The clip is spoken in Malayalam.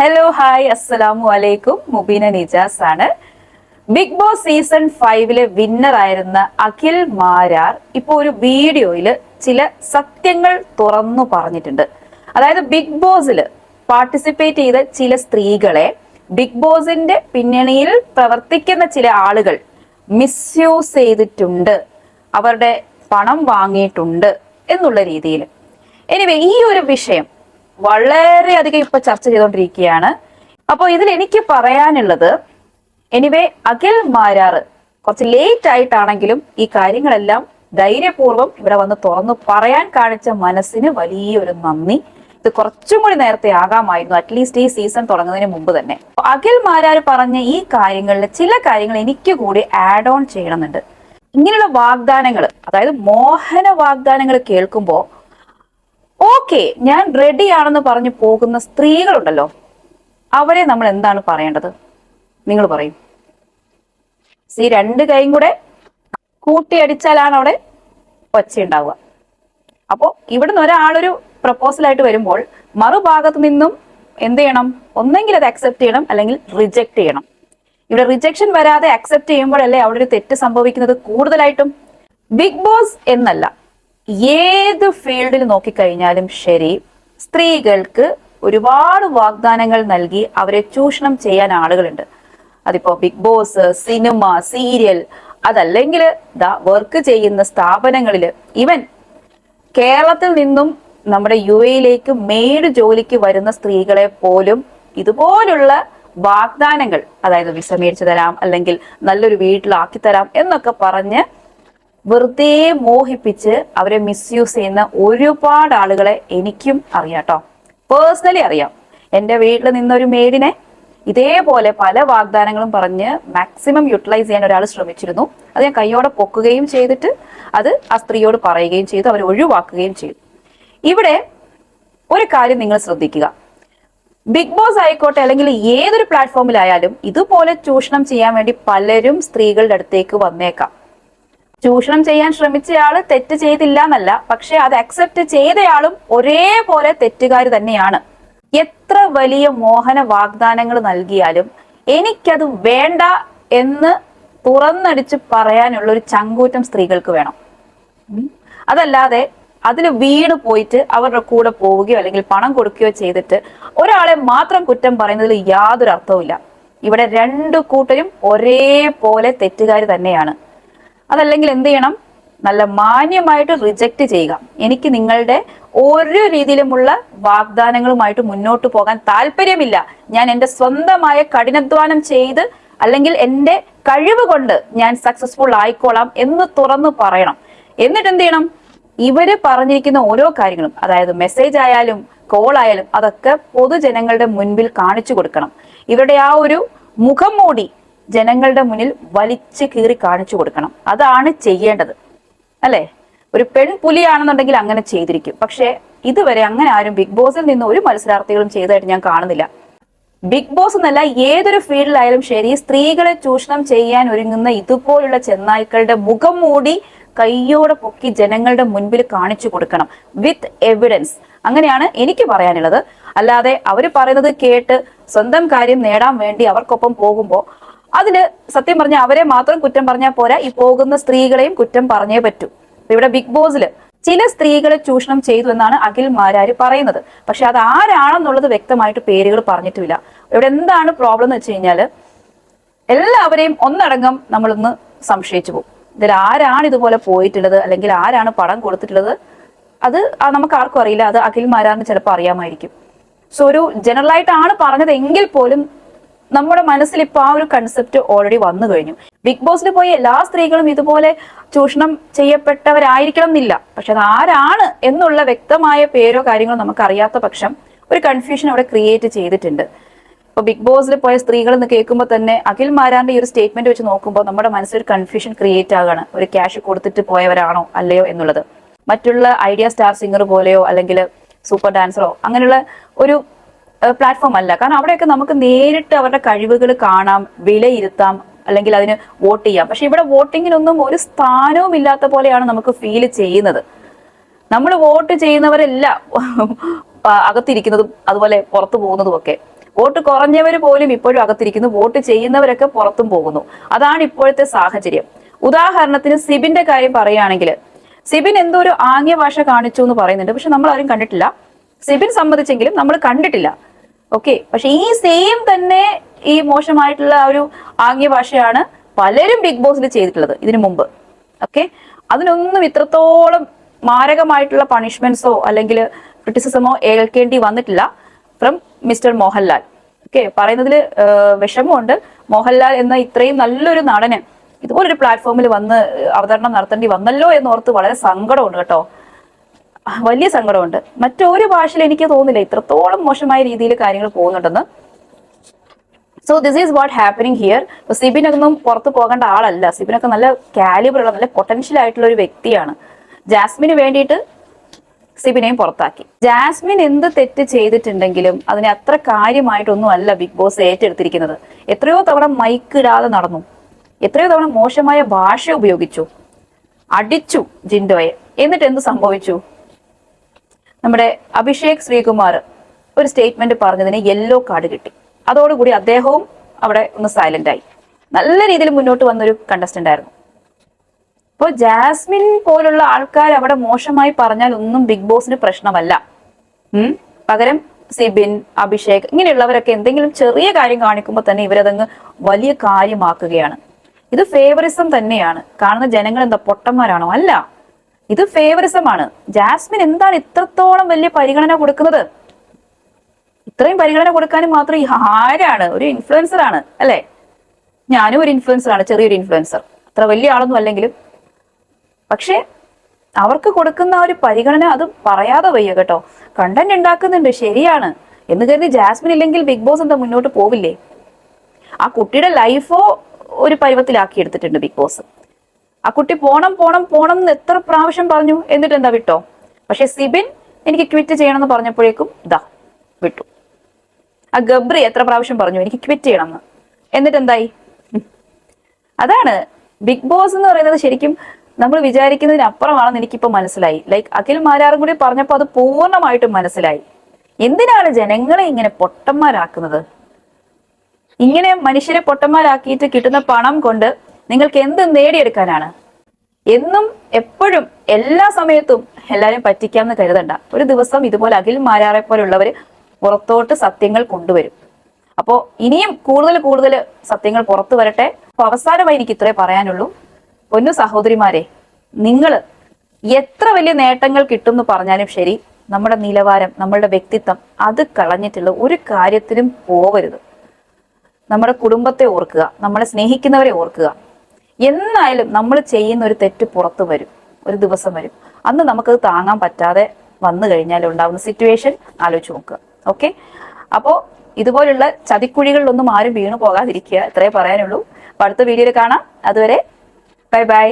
ഹലോ ഹായ് അസ്സലാമു അലൈക്കും മുബീന നിജാസ് ആണ്. ബിഗ് ബോസ് സീസൺ ഫൈവിലെ വിന്നർ ആയിരുന്ന അഖിൽ മാരാർ ഇപ്പോൾ ഒരു വീഡിയോയിൽ ചില സത്യങ്ങൾ തുറന്നു പറഞ്ഞിട്ടുണ്ട്. അതായത് ബിഗ് ബോസിൽ പാർട്ടിസിപ്പേറ്റ് ചെയ്ത ചില സ്ത്രീകളെ ബിഗ് ബോസിന്റെ പിന്നണിയിൽ പ്രവർത്തിക്കുന്ന ചില ആളുകൾ മിസ്യൂസ് ചെയ്തിട്ടുണ്ട്. അവരുടെ പണം വാങ്ങിയിട്ടുണ്ട് എന്നുള്ള രീതിയിൽ. എനിവേ ഈ ഒരു വിഷയം വളരെയധികം ഇപ്പൊ ചർച്ച ചെയ്തുകൊണ്ടിരിക്കുകയാണ് അപ്പോൾ ഇതിൽ എനിക്ക് പറയാനുള്ളത് എനിവേ അഖിൽ മാരാറ് കുറച്ച് ലേറ്റ് ആയിട്ടാണെങ്കിലും ഈ കാര്യങ്ങളെല്ലാം ധൈര്യപൂർവം ഇവിടെ വന്ന് തുറന്നു പറയാൻ കാണിച്ച മനസ്സിന് വലിയൊരു നന്ദി. ഇത് കുറച്ചും കൂടി നേരത്തെ ആകാമായിരുന്നു അറ്റ്ലീസ്റ്റ് ഈ സീസൺ തുടങ്ങുന്നതിന് മുമ്പ് തന്നെ. അഖിൽ മാരാർ പറഞ്ഞ ഈ കാര്യങ്ങളിൽ ചില കാര്യങ്ങൾ എനിക്ക് കൂടി ആഡ് ഓൺ ചെയ്യണമെന്നുണ്ട്. ഇങ്ങനെയുള്ള വാഗ്ദാനങ്ങൾ അതായത് മോഹന വാഗ്ദാനങ്ങൾ കേൾക്കുമ്പോൾ ഓക്കെ ഞാൻ റെഡി ആണെന്ന് പറഞ്ഞു പോകുന്ന സ്ത്രീകളുണ്ടല്ലോ. അവരെ നമ്മൾ എന്താണ് പറയേണ്ടത്? നിങ്ങൾ പറയും. ഈ രണ്ട് കൈയും കൂടെ കൂട്ടിയടിച്ചാലാണ് അവിടെ ഒച്ചയുണ്ടാവുക അപ്പോ ഇവിടുന്ന് ഒരാളൊരു പ്രപ്പോസലായിട്ട് വരുമ്പോൾ മറുഭാഗത്ത് നിന്നും എന്ത് ചെയ്യണം? ഒന്നെങ്കിൽ അത് അക്സെപ്റ്റ് ചെയ്യണം അല്ലെങ്കിൽ റിജക്ട് ചെയ്യണം. ഇവിടെ റിജക്ഷൻ വരാതെ അക്സെപ്റ്റ് ചെയ്യുമ്പോഴല്ലേ അവിടെ ഒരു തെറ്റ് സംഭവിക്കുന്നത് കൂടുതലായിട്ടും? ബിഗ് ബോസ് എന്നല്ല. ഏത് ഫീൽഡിൽ നോക്കിക്കഴിഞ്ഞാലും ശരി സ്ത്രീകൾക്ക് ഒരുപാട് വാഗ്ദാനങ്ങൾ നൽകി അവരെ ചൂഷണം ചെയ്യാൻ ആളുകളുണ്ട്. അതിപ്പോ ബിഗ് ബോസ് സിനിമ സീരിയൽ അതല്ലെങ്കിൽ ദാ വർക്ക് ചെയ്യുന്ന സ്ഥാപനങ്ങളിൽ ഇവൻ കേരളത്തിൽ നിന്നും നമ്മുടെ യു എയിലേക്ക് മെയ്ഡ് ജോലിക്ക് വരുന്ന സ്ത്രീകളെ പോലും ഇതുപോലുള്ള വാഗ്ദാനങ്ങൾ അതായത് വിസ മേടിച്ചു തരാം അല്ലെങ്കിൽ നല്ലൊരു വീട്ടിലാക്കി തരാം എന്നൊക്കെ പറഞ്ഞ് വെറുതെ മോഹിപ്പിച്ച് അവരെ മിസ്യൂസ് ചെയ്യുന്ന ഒരുപാട് ആളുകളെ എനിക്കും അറിയാം കേട്ടോ പേഴ്സണലി അറിയാം. എന്റെ വീട്ടിൽ നിന്നൊരു മേഡിനെ ഇതേപോലെ പല വാഗ്ദാനങ്ങളും പറഞ്ഞ് മാക്സിമം യൂട്ടിലൈസ് ചെയ്യാൻ ഒരാൾ ശ്രമിച്ചിരുന്നു. അത് ഞാൻ കൈയോടെ പൊക്കുകയും ചെയ്തിട്ട് അത് ആ സ്ത്രീയോട് പറയുകയും ചെയ്തു. അവർ ഒഴിവാക്കുകയും ചെയ്തു. ഇവിടെ ഒരു കാര്യം നിങ്ങൾ ശ്രദ്ധിക്കുക. ബിഗ് ബോസ് ആയിക്കോട്ടെ അല്ലെങ്കിൽ ഏതൊരു പ്ലാറ്റ്ഫോമിലായാലും ഇതുപോലെ ചൂഷണം ചെയ്യാൻ വേണ്ടി പലരും സ്ത്രീകളുടെ അടുത്തേക്ക് വന്നേക്കാം. ചൂഷണം ചെയ്യാൻ ശ്രമിച്ചയാൾ തെറ്റ് ചെയ്തില്ല എന്നല്ല പക്ഷെ അത് അക്സെപ്റ്റ് ചെയ്തയാളും ഒരേപോലെ തെറ്റുകാർ തന്നെയാണ്. എത്ര വലിയ മോഹന വാഗ്ദാനങ്ങൾ നൽകിയാലും എനിക്കത് വേണ്ട എന്ന് തുറന്നടിച്ച് പറയാനുള്ള ഒരു ചങ്കൂറ്റം സ്ത്രീകൾക്ക് വേണം. അതല്ലാതെ അതിൽ വീണ് പോയിട്ട് അവരുടെ കൂടെ പോവുകയോ അല്ലെങ്കിൽ പണം കൊടുക്കുകയോ ചെയ്തിട്ട് ഒരാളെ മാത്രം കുറ്റം പറയുന്നതിൽ യാതൊരു അർത്ഥവുമില്ല. ഇവിടെ രണ്ടു കൂട്ടരും ഒരേപോലെ തെറ്റുകാർ തന്നെയാണ്. അതല്ലെങ്കിൽ എന്ത് ചെയ്യണം? നല്ല മാന്യമായിട്ട് റിജക്റ്റ് ചെയ്യുക. എനിക്ക് നിങ്ങളുടെ ഓരോ രീതിയിലുമുള്ള വാഗ്ദാനങ്ങളുമായിട്ട് മുന്നോട്ട് പോകാൻ താല്പര്യമില്ല. ഞാൻ എന്റെ സ്വന്തമായ കഠിനാധ്വാനം ചെയ്ത് അല്ലെങ്കിൽ എന്റെ കഴിവ് കൊണ്ട് ഞാൻ സക്സസ്ഫുൾ ആയിക്കോളാം എന്ന് തുറന്നു പറയണം. എന്നിട്ട് എന്ത് ചെയ്യണം? ഇവർ പറഞ്ഞിരിക്കുന്ന ഓരോ കാര്യങ്ങളും അതായത് മെസ്സേജ് ആയാലും കോൾ ആയാലും അതൊക്കെ പൊതുജനങ്ങളുടെ മുൻപിൽ കാണിച്ചു കൊടുക്കണം. ഇവരുടെ ആ ഒരു മുഖം മൂടി ജനങ്ങളുടെ മുന്നിൽ വലിച്ചു കീറി കാണിച്ചു കൊടുക്കണം. അതാണ് ചെയ്യേണ്ടത്. അല്ലേ? ഒരു പെൺപുലിയാണെന്നുണ്ടെങ്കിൽ അങ്ങനെ ചെയ്തിരിക്കും. പക്ഷേ ഇതുവരെ അങ്ങനെ ആരും ബിഗ് ബോസിൽ നിന്ന് ഒരു മത്സരാർത്ഥികളും ചെയ്തതായിട്ട് ഞാൻ കാണുന്നില്ല. ബിഗ് ബോസ് എന്നല്ല ഏതൊരു ഫീൽഡിലായാലും ശരി സ്ത്രീകളെ ചൂഷണം ചെയ്യാൻ ഒരുങ്ങുന്ന ഇതുപോലുള്ള ചെന്നായ്ക്കളുടെ മുഖം മൂടി കയ്യോടെ പൊക്കി ജനങ്ങളുടെ മുൻപിൽ കാണിച്ചു കൊടുക്കണം. With evidence. അങ്ങനെയാണ് എനിക്ക് പറയാനുള്ളത്. അല്ലാതെ അവർ പറയുന്നത് കേട്ട് സ്വന്തം കാര്യം നേടാൻ വേണ്ടി അവർക്കൊപ്പം പോകുമ്പോൾ അതിൽ സത്യം പറഞ്ഞ അവരെ മാത്രം കുറ്റം പറഞ്ഞാൽ പോരാ. ഈ പോകുന്ന സ്ത്രീകളെയും കുറ്റം പറഞ്ഞേ പറ്റൂ. ഇവിടെ ബിഗ് ബോസിൽ ചില സ്ത്രീകളെ ചൂഷണം ചെയ്തു എന്നാണ് അഖിൽ മാരാര് പറയുന്നത്. പക്ഷെ അത് ആരാണെന്നുള്ളത് വ്യക്തമായിട്ട് പേരുകൾ പറഞ്ഞിട്ടുമില്ല ഇവിടെ എന്താണ് പ്രോബ്ലം എന്ന് വെച്ച് കഴിഞ്ഞാൽ എല്ലാവരെയും ഒന്നടങ്കം നമ്മളൊന്ന് സംശയിച്ചു പോകും. ഇതിൽ ആരാണ് ഇതുപോലെ പോയിട്ടുള്ളത്? അല്ലെങ്കിൽ ആരാണ് പടം കൊടുത്തിട്ടുള്ളത്? അത് നമുക്ക് ആർക്കും അറിയില്ല. അത് അഖിൽ മാരാറിന് ചിലപ്പോൾ അറിയാമായിരിക്കും. സോ ഒരു ജനറലായിട്ടാണ് പറഞ്ഞത് എങ്കിൽ പോലും നമ്മുടെ മനസ്സിൽ ഇപ്പൊ ആ ഒരു കൺസെപ്റ്റ് ഓൾറെഡി വന്നു കഴിഞ്ഞു. ബിഗ് ബോസിൽ പോയി എല്ലാ സ്ത്രീകളും ഇതുപോലെ ചൂഷണം ചെയ്യപ്പെട്ടവരായിരിക്കണം എന്നില്ല. പക്ഷെ അത് ആരാണ് എന്നുള്ള വ്യക്തമായ പേരോ കാര്യങ്ങളോ നമുക്ക് അറിയാത്ത പക്ഷം ഒരു കൺഫ്യൂഷൻ അവിടെ ക്രിയേറ്റ് ചെയ്തിട്ടുണ്ട്. ഇപ്പൊ ബിഗ് ബോസിൽ പോയ സ്ത്രീകൾ എന്ന് കേൾക്കുമ്പോൾ തന്നെ അഖിൽ മാരാന്റെ ഈ ഒരു സ്റ്റേറ്റ്മെന്റ് വെച്ച് നോക്കുമ്പോൾ നമ്മുടെ മനസ്സിൽ ഒരു കൺഫ്യൂഷൻ ക്രിയേറ്റ് ആകാണ്. ഒരു ക്യാഷ് കൊടുത്തിട്ട് പോയവരാണോ അല്ലയോ എന്നുള്ളത്. മറ്റുള്ള ഐഡിയ സ്റ്റാർ സിംഗർ പോലെയോ അല്ലെങ്കിൽ സൂപ്പർ ഡാൻസറോ അങ്ങനെയുള്ള ഒരു പ്ലാറ്റ്ഫോം അല്ല. കാരണം അവിടെയൊക്കെ നമുക്ക് നേരിട്ട് അവരുടെ കഴിവുകൾ കാണാം വിലയിരുത്താം അല്ലെങ്കിൽ അതിന് വോട്ട് ചെയ്യാം. പക്ഷെ ഇവിടെ വോട്ടിങ്ങിനൊന്നും ഒരു സ്ഥാനവും ഇല്ലാത്ത പോലെയാണ് നമുക്ക് ഫീൽ ചെയ്യുന്നത്. നമ്മൾ വോട്ട് ചെയ്യുന്നവരല്ല അകത്തിരിക്കുന്നതും അതുപോലെ പുറത്തു പോകുന്നതും ഒക്കെ വോട്ട് കുറഞ്ഞവർ പോലും ഇപ്പോഴും അകത്തിരിക്കുന്നു. വോട്ട് ചെയ്യുന്നവരൊക്കെ പുറത്തും പോകുന്നു. അതാണ് ഇപ്പോഴത്തെ സാഹചര്യം. ഉദാഹരണത്തിന് സിബിന്റെ കാര്യം പറയുകയാണെങ്കിൽ സിബിൻ എന്തോ ഒരു ആംഗ്യ ഭാഷ കാണിച്ചു എന്ന് പറയുന്നുണ്ട്. പക്ഷെ നമ്മൾ ആരും കണ്ടിട്ടില്ല. സിബിൻ സംബന്ധിച്ചെങ്കിലും നമ്മൾ കണ്ടിട്ടില്ല. ഓക്കെ പക്ഷെ ഈ സെയിം തന്നെ ഈ മോശമായിട്ടുള്ള ഒരു ആംഗ്യ ഭാഷയാണ് പലരും ബിഗ് ബോസിൽ ചെയ്തിട്ടുള്ളത് ഇതിനു മുമ്പ്. ഓക്കെ അതിനൊന്നും ഇത്രത്തോളം മാരകമായിട്ടുള്ള പണിഷ്മെന്റ്സോ അല്ലെങ്കിൽ ക്രിറ്റിസിസമോ ഏൽക്കേണ്ടി വന്നിട്ടില്ല ഫ്രം മിസ്റ്റർ മോഹൻലാൽ. ഓക്കെ പറയുന്നതിൽ വിഷമമുണ്ട്. മോഹൻലാൽ എന്ന ഇത്രയും നല്ലൊരു നടന് ഇതുപോലൊരു പ്ലാറ്റ്ഫോമിൽ വന്ന് അവതരണം നടത്തേണ്ടി വന്നല്ലോ എന്നോർത്ത് വളരെ സങ്കടമുണ്ട് കേട്ടോ. വലിയ സങ്കടമുണ്ട്. മറ്റൊരു ഭാഷയിൽ എനിക്ക് തോന്നില്ല ഇത്രത്തോളം മോശമായ രീതിയിൽ കാര്യങ്ങൾ പോകുന്നുണ്ടെന്ന്. So this is what happening here സിബിനൊന്നും പുറത്ത് പോകേണ്ട ആളല്ല. സിബിനൊക്കെ നല്ല കാലിബർ ഉള്ള നല്ല പൊട്ടൻഷ്യൽ ആയിട്ടുള്ള ഒരു വ്യക്തിയാണ്. ജാസ്മിന് വേണ്ടിയിട്ട് സിബിനെയും പുറത്താക്കി. ജാസ്മിൻ എന്ത് തെറ്റ് ചെയ്തിട്ടുണ്ടെങ്കിലും അതിനെ അത്ര കാര്യമായിട്ടൊന്നും അല്ല ബിഗ് ബോസ് ഏറ്റെടുത്തിരിക്കുന്നത്. എത്രയോ തവണ മൈക്ക് ഇടാതെ നടന്നു. എത്രയോ തവണ മോശമായ ഭാഷ ഉപയോഗിച്ചു. അടിച്ചു ജിൻഡോയെ. എന്നിട്ട് എന്ത് സംഭവിച്ചു? നമ്മുടെ അഭിഷേക് ശ്രീകുമാർ ഒരു സ്റ്റേറ്റ്മെന്റ് പറഞ്ഞതിന് യെല്ലോ കാർഡ് കിട്ടി. അതോടുകൂടി അദ്ദേഹവും അവിടെ ഒന്ന് സൈലന്റ് ആയി. നല്ല രീതിയിൽ മുന്നോട്ട് വന്നൊരു കണ്ടസ്റ്റന്റ് ആയിരുന്നു. അപ്പോൾ ജാസ്മിൻ പോലുള്ള ആൾക്കാർ അവിടെ മോശമായി പറഞ്ഞാൽ ഒന്നും ബിഗ് ബോസിന് പ്രശ്നമല്ല. പകരം സിബിൻ അഭിഷേക് ഇങ്ങനെയുള്ളവരൊക്കെ എന്തെങ്കിലും ചെറിയ കാര്യം കാണിക്കുമ്പോൾ തന്നെ ഇവരതങ്ങ് വലിയ കാര്യമാക്കുകയാണ്. ഇത് ഫേവറിസം തന്നെയാണ്. കാണുന്ന ജനങ്ങൾ എന്താ പൊട്ടന്മാരാണോ? അല്ല. ഇത് ഫേവറിസം ആണ്. ജാസ്മിൻ എന്താണ് ഇത്രത്തോളം വലിയ പരിഗണന കൊടുക്കുന്നത്? ഇത്രയും പരിഗണന കൊടുക്കാനും മാത്രം ഈ ആരാണ്? ഒരു ഇൻഫ്ലുവൻസർ ആണ് അല്ലെ? ഞാനും ഒരു ഇൻഫ്ലുവൻസർ ആണ് ചെറിയൊരു ഇൻഫ്ലുവൻസർ അത്ര വലിയ ആളൊന്നും അല്ലെങ്കിലും. പക്ഷെ അവർക്ക് കൊടുക്കുന്ന ഒരു പരിഗണന അത് പറയാതെ വയ്യ കേട്ടോ. കണ്ടന്റ് ഉണ്ടാക്കുന്നുണ്ട് ശരിയാണ്. എന്ന് കരുതി ജാസ്മിൻ ഇല്ലെങ്കിൽ ബിഗ് ബോസ് എന്താ മുന്നോട്ട് പോവില്ലേ? ആ കുട്ടിയുടെ ലൈഫോ ഒരു പരുവത്തിലാക്കി എടുത്തിട്ടുണ്ട് ബിഗ് ബോസ് ആ കുട്ടി പോണം പോണം പോണം എന്ന് എത്ര പ്രാവശ്യം പറഞ്ഞു എന്നിട്ട് എന്താ വിട്ടോ? പക്ഷെ സിബിൻ എനിക്ക് ക്വിറ്റ് ചെയ്യണമെന്ന് പറഞ്ഞപ്പോഴേക്കും ഇതാ വിട്ടു. ആ ഗബ്രി എത്ര പ്രാവശ്യം പറഞ്ഞു എനിക്ക് ക്വിറ്റ് ചെയ്യണമെന്ന്. എന്നിട്ട് എന്തായി? അതാണ് ബിഗ് ബോസ് എന്ന് പറയുന്നത് ശരിക്കും നമ്മൾ വിചാരിക്കുന്നതിന് അപ്പുറമാണെന്ന് എനിക്കിപ്പോ മനസ്സിലായി. ലൈക്ക് അഖിൽ മാരാറും കൂടി പറഞ്ഞപ്പോൾ അത് പൂർണമായിട്ടും മനസ്സിലായി. എന്തിനാണ് ജനങ്ങളെ ഇങ്ങനെ പൊട്ടന്മാരാക്കുന്നത്? ഇങ്ങനെ മനുഷ്യരെ പൊട്ടന്മാരാക്കിയിട്ട് കിട്ടുന്ന പണം കൊണ്ട് നിങ്ങൾക്ക് എന്ത് നേടിയെടുക്കാനാണ്? എന്നും എപ്പോഴും എല്ലാ സമയത്തും എല്ലാവരും പറ്റിക്കാമെന്ന് കരുതണ്ട. ഒരു ദിവസം ഇതുപോലെ അഖിൽ മാരാറെ പോലുള്ളവർ പുറത്തോട്ട് സത്യങ്ങൾ കൊണ്ടുവരും. അപ്പോ ഇനിയും കൂടുതൽ കൂടുതൽ സത്യങ്ങൾ പുറത്തു വരട്ടെ. അപ്പൊ അവസാനമായി എനിക്ക് ഇത്രേ പറയാനുള്ളൂ. പൊന്നു സഹോദരിമാരെ നിങ്ങൾ എത്ര വലിയ നേട്ടങ്ങൾ കിട്ടും എന്ന് പറഞ്ഞാലും ശരി നമ്മുടെ നിലവാരം നമ്മളുടെ വ്യക്തിത്വം അത് കളഞ്ഞിട്ടുള്ള ഒരു കാര്യത്തിലും പോവരുത് നമ്മുടെ കുടുംബത്തെ ഓർക്കുക നമ്മളെ സ്നേഹിക്കുന്നവരെ ഓർക്കുക. എന്നായാലും നമ്മൾ ചെയ്യുന്ന ഒരു തെറ്റ് പുറത്തു വരും. ഒരു ദിവസം വരും. അന്ന് നമുക്കത് താങ്ങാൻ പറ്റാതെ വന്നു കഴിഞ്ഞാൽ ഉണ്ടാവുന്ന സിറ്റുവേഷൻ ആലോചിച്ച് നോക്കുക. ഓക്കെ അപ്പോ ഇതുപോലുള്ള ചതിക്കുഴികളിലൊന്നും ആരും വീണു പോകാതിരിക്കുക ഇത്രേ പറയാനുള്ളൂ അടുത്ത വീഡിയോയിൽ കാണാം. അതുവരെ ബൈ ബൈ.